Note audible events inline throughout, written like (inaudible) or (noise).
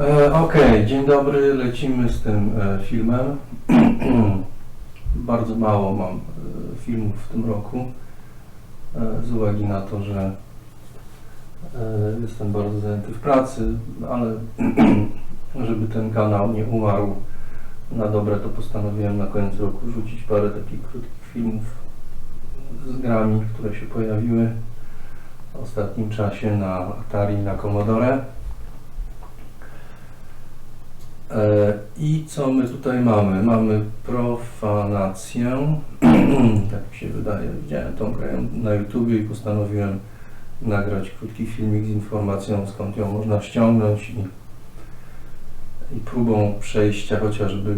E, Okej, dzień dobry, lecimy z tym e, filmem. (clears throat) Bardzo mało mam e, filmów w tym roku, e, z uwagi na to, że e, jestem bardzo zajęty w pracy, ale (clears throat) żeby ten kanał nie umarł na dobre, to postanowiłem na koniec roku rzucić parę takich krótkich filmów z grami, które się pojawiły w ostatnim czasie na Atari i na Commodore. E, I co my tutaj mamy? Mamy profanację. (clears throat) tak mi się wydaje. Widziałem tą grę na YouTubie i postanowiłem nagrać krótki filmik z informacją skąd ją można ściągnąć i, i próbą przejścia chociażby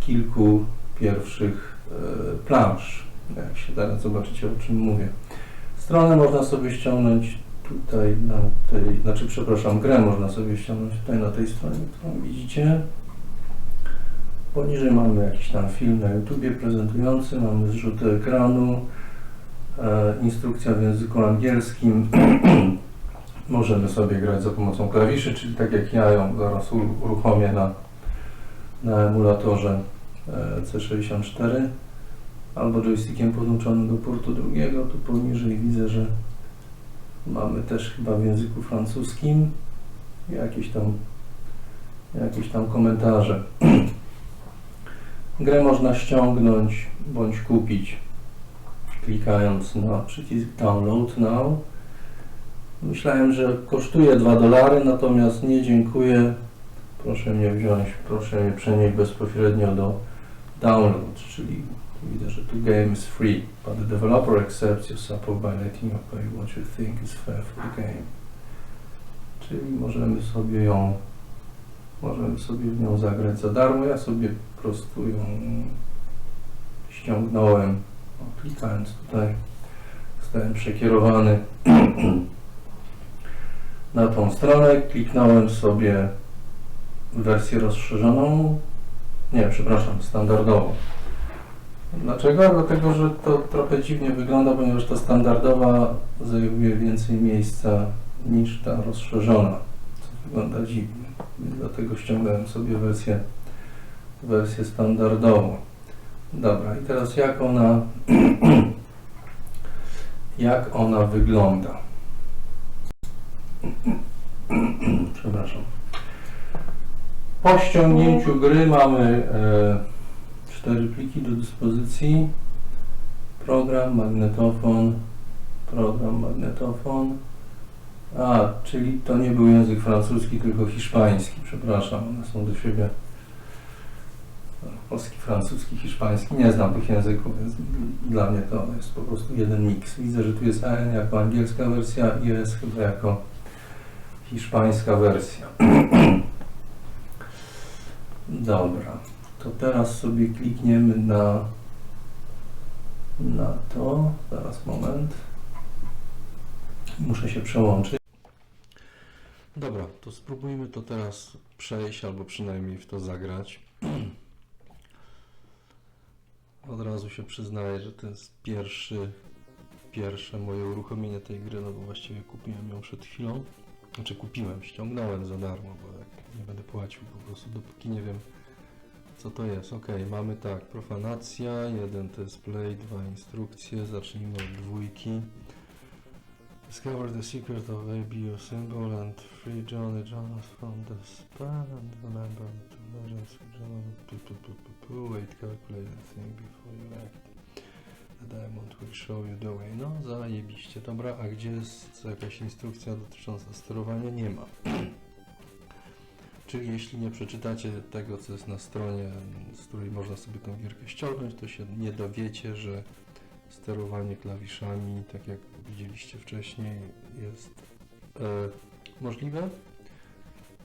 kilku pierwszych e, plansz. Jak się teraz zobaczycie o czym mówię. Stronę można sobie ściągnąć tutaj na tej, znaczy przepraszam, grę można sobie ściągnąć tutaj na tej stronie, którą widzicie. Poniżej mamy jakiś tam film na YouTubie prezentujący, mamy zrzuty ekranu, e, instrukcja w języku angielskim. (clears throat) Możemy sobie grać za pomocą klawiszy, czyli tak jak ja ją zaraz uruchomię na, na emulatorze e, C64 albo joystickiem podłączonym do portu drugiego. Tu poniżej widzę, że Mamy też chyba w języku francuskim jakieś tam, jakieś tam komentarze. (clears throat) Grę można ściągnąć bądź kupić klikając na przycisk Download Now. Myślałem, że kosztuje 2 dolary, natomiast nie dziękuję. Proszę mnie wziąć, proszę mnie przenieść bezpośrednio do Download, czyli Widzę, że tu game is free, but the developer accepts your support by letting you pay what you think is fair for the game. Czyli możemy sobie ją, możemy sobie w nią zagrać za darmo. Ja sobie po prostu ją ściągnąłem, klikając tutaj, zostałem przekierowany (clears throat) na tą stronę, kliknąłem sobie wersję rozszerzoną, nie, przepraszam, standardową. Dlaczego? Dlatego, że to trochę dziwnie wygląda, ponieważ ta standardowa zajmuje więcej miejsca niż ta rozszerzona, co wygląda dziwnie. Dlatego ściągałem sobie wersję, wersję standardową. Dobra, i teraz jak ona (clears throat) jak ona wygląda? (clears throat) Przepraszam. Po ściągnięciu gry mamy e, cztery pliki do dyspozycji. Program, magnetofon, program, magnetofon. A, czyli to nie był język francuski, tylko hiszpański, przepraszam, one są do siebie. Polski, francuski, hiszpański, nie znam tych języków, więc dla mnie to jest po prostu jeden miks. Widzę, że tu jest AN jako angielska wersja i jest chyba jako hiszpańska wersja. (clears throat) Dobra. To teraz sobie klikniemy na, na to. Zaraz moment. Muszę się przełączyć. Dobra, to spróbujmy to teraz przejść, albo przynajmniej w to zagrać. Od razu się przyznaję, że to jest pierwszy, pierwsze moje uruchomienie tej gry, no bo właściwie kupiłem ją przed chwilą. Znaczy kupiłem, ściągnąłem za darmo, bo nie będę płacił po prostu, dopóki nie wiem co to jest? Ok, mamy tak, profanacja, jeden to jest play, dwa instrukcje, zacznijmy od dwójki. Discover the secret of ABO symbol and free Johnny Jonas from the span and remember to legends of John wait, calculate the thing before you act. Diamond will show you the way. No, zajebiście. Dobra, a gdzie jest jakaś instrukcja dotycząca sterowania? Nie ma. Czyli jeśli nie przeczytacie tego, co jest na stronie, z której można sobie tą gierkę ściągnąć, to się nie dowiecie, że sterowanie klawiszami, tak jak widzieliście wcześniej, jest e, możliwe.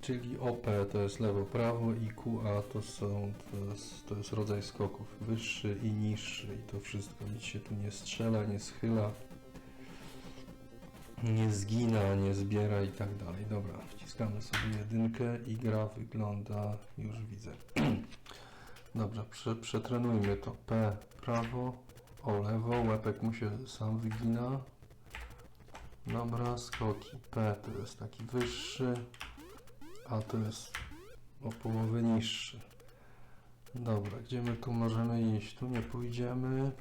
Czyli OP to jest lewo-prawo i QA to są to jest, to jest rodzaj skoków wyższy i niższy i to wszystko nic się tu nie strzela, nie schyla nie zgina, nie zbiera i tak dalej. Dobra, wciskamy sobie jedynkę i gra wygląda, już widzę. (clears throat) Dobra, prze, przetrenujmy to. P prawo, o lewo, łepek mu się sam wygina. Dobra, skoki P to jest taki wyższy, a to jest o połowę niższy. Dobra, gdzie my tu możemy iść? Tu nie pójdziemy.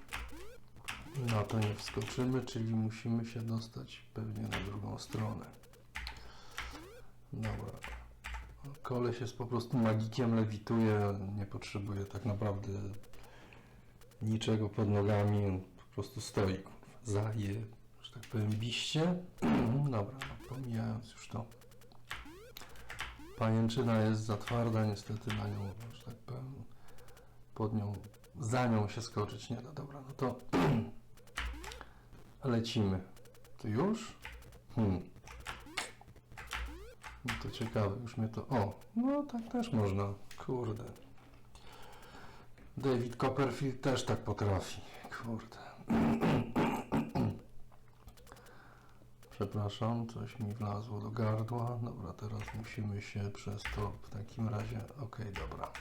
Na to nie wskoczymy, czyli musimy się dostać pewnie na drugą stronę. Dobra. Koleś jest po prostu magikiem, lewituje, nie potrzebuje tak naprawdę niczego pod nogami, on po prostu stoi, kurwa, zaje, że tak powiem, biście. (clears throat) Dobra, pomijając już to. Pajęczyna jest za twarda, niestety na nią, że tak powiem, pod nią, za nią się skoczyć nie da. Dobra, no to (clears throat) lecimy. To już? Hmm. No to ciekawe, już mnie to... O, no tak też można, kurde. David Copperfield też tak potrafi, kurde. Przepraszam, coś mi wlazło do gardła. Dobra, teraz musimy się przez to w takim razie... Okej, dobra.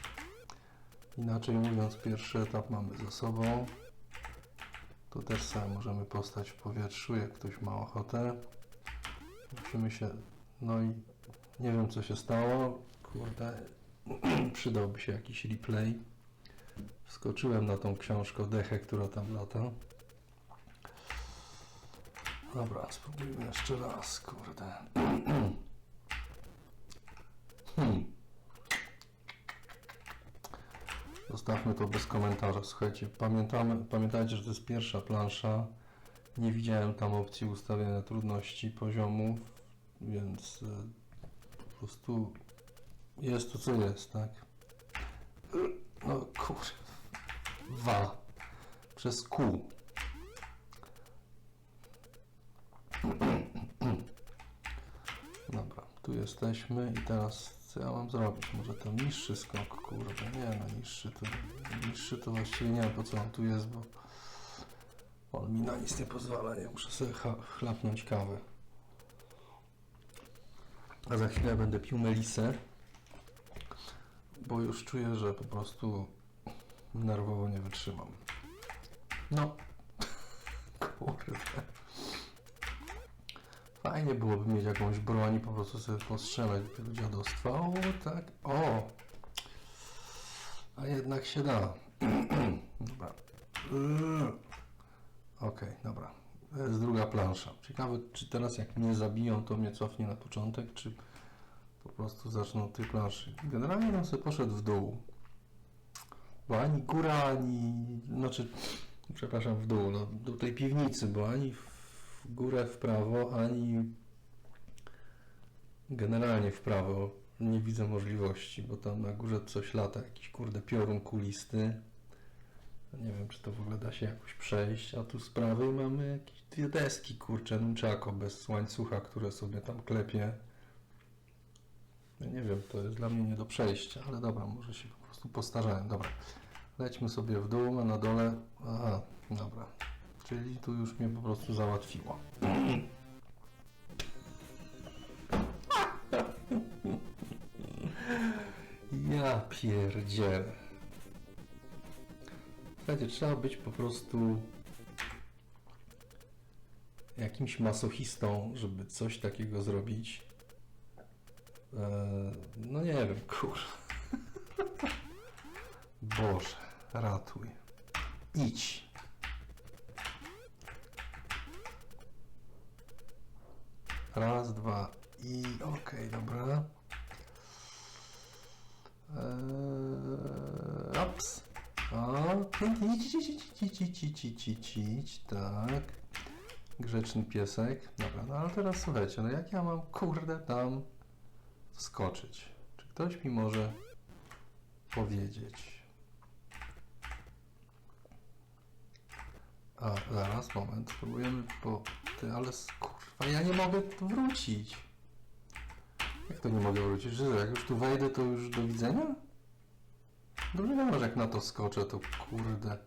Inaczej mówiąc, pierwszy etap mamy za sobą. Tu też sobie możemy postać w powietrzu, jak ktoś ma ochotę. Musimy się... No i nie wiem, co się stało. Kurde, (clears throat) przydałby się jakiś replay. Wskoczyłem na tą książkę Dechę, która tam lata. Dobra, spróbujmy jeszcze raz, kurde. Zostawmy to bez komentarza. Słuchajcie, pamiętamy, pamiętajcie, że to jest pierwsza plansza. Nie widziałem tam opcji ustawienia trudności poziomów, więc e, po prostu jest to co jest, tak? No kurwa. Przez Q. Dobra, tu jesteśmy i teraz co ja mam zrobić? Może to niższy skok, kurde, nie no niższy to, niższy to właściwie nie wiem po co on tu jest, bo on mi na nic nie pozwala, nie muszę sobie chlapnąć kawę. A za chwilę będę pił melisę, bo już czuję, że po prostu nerwowo nie wytrzymam. No, (laughs) kurde. Fajnie byłoby mieć jakąś broń i po prostu sobie postrzelać tego dziadostwa. O, tak, o! A jednak się da. (clears throat) dobra. Yy. Okej, dobra. To jest druga plansza. Ciekawe, czy teraz jak mnie zabiją, to mnie cofnie na początek, czy po prostu zaczną od tej planszy. Generalnie tam sobie poszedł w dół. Bo ani góra, ani... Znaczy, przepraszam, w dół, no, do tej piwnicy, bo ani w górę w prawo, ani generalnie w prawo nie widzę możliwości, bo tam na górze coś lata, jakiś kurde piorun kulisty. Nie wiem, czy to w ogóle da się jakoś przejść, a tu z prawej mamy jakieś dwie deski, kurcze, nunchako bez łańcucha, które sobie tam klepie. Ja nie wiem, to jest dla mnie nie do przejścia, ale dobra, może się po prostu postarzałem. Dobra, lećmy sobie w dół, a na dole... Aha, dobra. Czyli tu już mnie po prostu załatwiło. (laughs) Ja pierdzielę. Słuchajcie, trzeba być po prostu jakimś masochistą, żeby coś takiego zrobić. Eee, no nie wiem, (laughs) kur. Boże, ratuj. Idź. Raz, dwa i okej, dobra. Eee, ops. O, pięknie, idź, tak. Grzeczny piesek. Dobra, no ale teraz słuchajcie, no jak ja mam, kurde, tam skoczyć? Czy ktoś mi może powiedzieć? A, zaraz, moment, spróbujemy, bo ty, ale kurwa, ja nie mogę tu wrócić. Jak to nie mogę wrócić? Że jak już tu wejdę, to już do widzenia? Dobrze wiadomo, że jak na to skoczę, to kurde.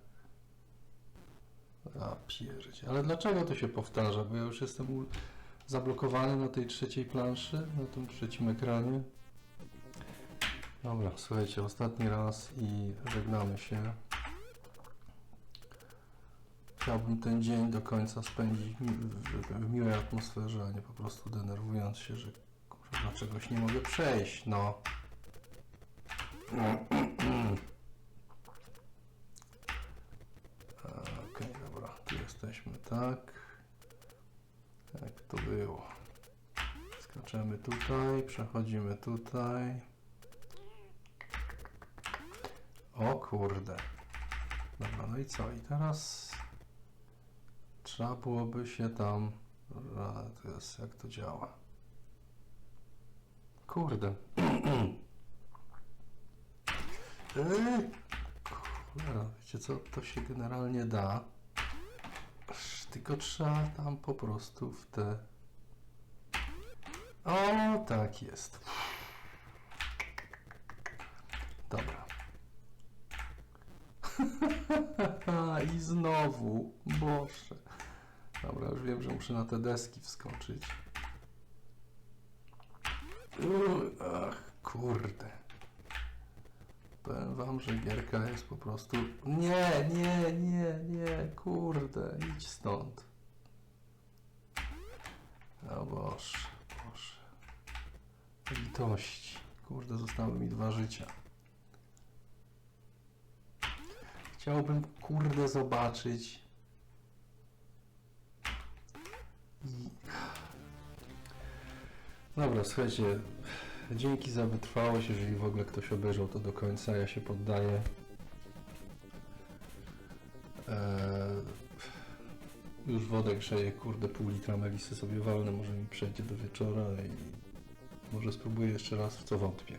A pierdzie. Ale dlaczego to się powtarza? Bo ja już jestem zablokowany na tej trzeciej planszy, na tym trzecim ekranie. Dobra, słuchajcie, ostatni raz i żegnamy się. Chciałbym ten dzień do końca spędzić w, mi- w, w miłej atmosferze, a nie po prostu denerwując się, że kurwa, czegoś nie mogę przejść, no. (clears throat) Okej, dobra, tu jesteśmy, tak. Jak to było? Skaczemy tutaj, przechodzimy tutaj. O kurde. Dobra, no i co? I teraz trzeba byłoby się tam. Teraz jak to działa? Kurde. (clears throat) Ej, Cholera, wiecie co? To się generalnie da. Tylko trzeba tam po prostu w te. O, tak jest. Dobra. (laughs) I znowu, Boże. Dobra, już wiem, że muszę na te deski wskoczyć. Ach, kurde. Powiem wam, że gierka jest po prostu... Nie, nie, nie, nie, kurde, idź stąd. O Boże, Boże. Litości. Kurde, zostały mi dwa życia. Chciałbym, kurde, zobaczyć. Dobra, słuchajcie, dzięki za wytrwałość, jeżeli w ogóle ktoś obejrzał to do końca, ja się poddaję. Eee, już wodę grzeję, kurde, pół litra melisy sobie walnę, może mi przejdzie do wieczora i może spróbuję jeszcze raz, w co wątpię.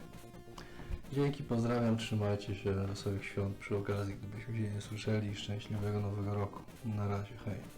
Dzięki, pozdrawiam, trzymajcie się, wesołych świąt przy okazji, gdybyśmy się nie słyszeli, szczęśliwego nowego roku. Na razie, hej.